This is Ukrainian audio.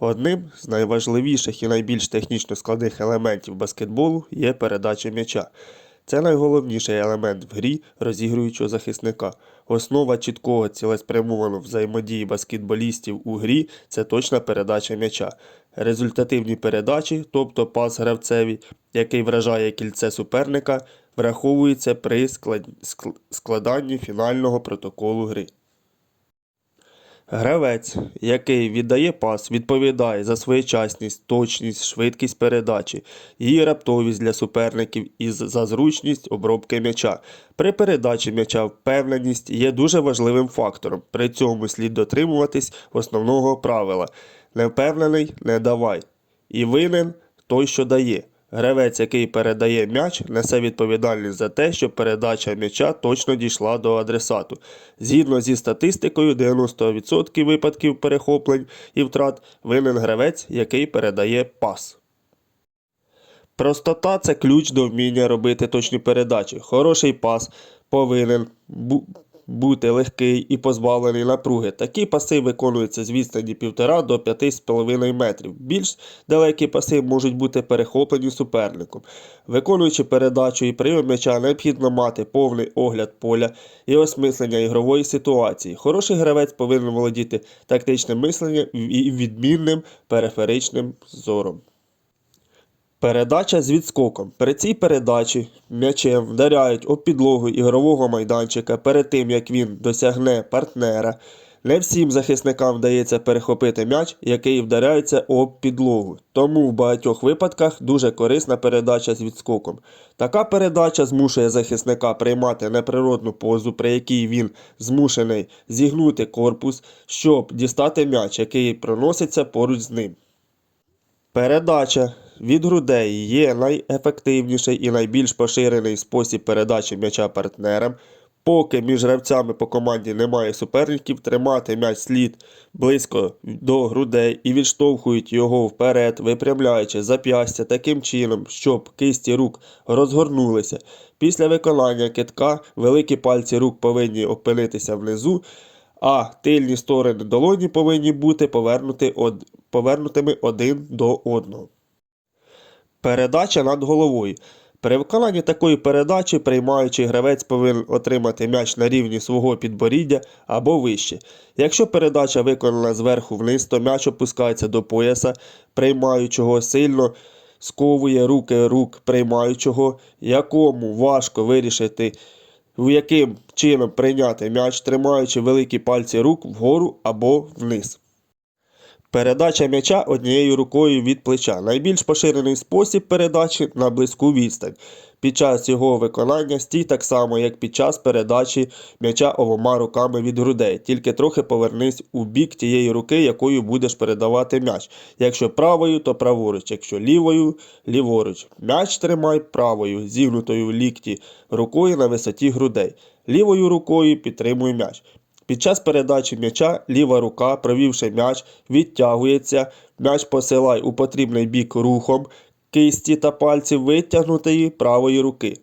Одним з найважливіших і найбільш технічно складних елементів баскетболу є передача м'яча. Це найголовніший елемент в грі розігруючого захисника. Основа чіткого цілеспрямованого взаємодії баскетболістів у грі це точна передача м'яча. Результативні передачі, тобто пас гравцеві, який вражає кільце суперника, враховуються при склад... складанні фінального протоколу гри. Гравець, який віддає пас, відповідає за своєчасність, точність, швидкість передачі, її раптовість для суперників і за зручність обробки м'яча. При передачі м'яча впевненість є дуже важливим фактором. При цьому слід дотримуватись основного правила: не впевнений не давай. І винен той, що дає. Гравець, який передає м'яч, несе відповідальність за те, щоб передача м'яча точно дійшла до адресату. Згідно зі статистикою, 90% випадків перехоплень і втрат винен гравець, який передає пас. Простота це ключ до вміння робити точні передачі. Хороший пас повинен бути легкий і позбавлений напруги. Такі паси виконуються з відстані 1,5 до 5,5 метрів. Більш далекі паси можуть бути перехоплені суперником. Виконуючи передачу і прийом м'яча, необхідно мати повний огляд поля і осмислення ігрової ситуації. Хороший гравець повинен володіти тактичним мисленням і відмінним периферичним зором. Передача з відскоком. При цій передачі м'ячем вдаряють об підлогу ігрового майданчика перед тим, як він досягне партнера. Не всім захисникам вдається перехопити м'яч, який вдаряється об підлогу. Тому в багатьох випадках дуже корисна передача з відскоком. Така передача змушує захисника приймати неприродну позу, при якій він змушений зігнути корпус, щоб дістати м'яч, який проноситься поруч з ним. Передача від грудей є найефективніший і найбільш поширений спосіб передачі м'яча партнерам. Поки між гравцями по команді немає суперників, тримати м'яч слід близько до грудей і відштовхують його вперед, випрямляючи зап'ястя таким чином, щоб кисті рук розгорнулися. Після виконання китка великі пальці рук повинні опинитися внизу, а тильні сторони долоні повинні бути повернутими один до одного. Передача над головою. При виконанні такої передачі приймаючий гравець повинен отримати м'яч на рівні свого підборіддя або вище. Якщо передача виконана зверху вниз, то м'яч опускається до пояса, приймаючого сильно сковує руки рук приймаючого, якому важко вирішити, в яким чином прийняти м'яч, тримаючи великі пальці рук вгору або вниз. Передача м'яча однією рукою від плеча. Найбільш поширений спосіб передачі на близьку відстань. Під час його виконання стій так само, як під час передачі м'яча обома руками від грудей. Тільки трохи повернись у бік тієї руки, якою будеш передавати м'яч. Якщо правою, то праворуч, якщо лівою ліворуч. М'яч тримай правою, зігнутою в лікті рукою на висоті грудей. Лівою рукою підтримуй м'яч. Під час передачі м'яча ліва рука, провівши м'яч, відтягується, м'яч посилай у потрібний бік рухом кисті та пальців витягнутої правої руки.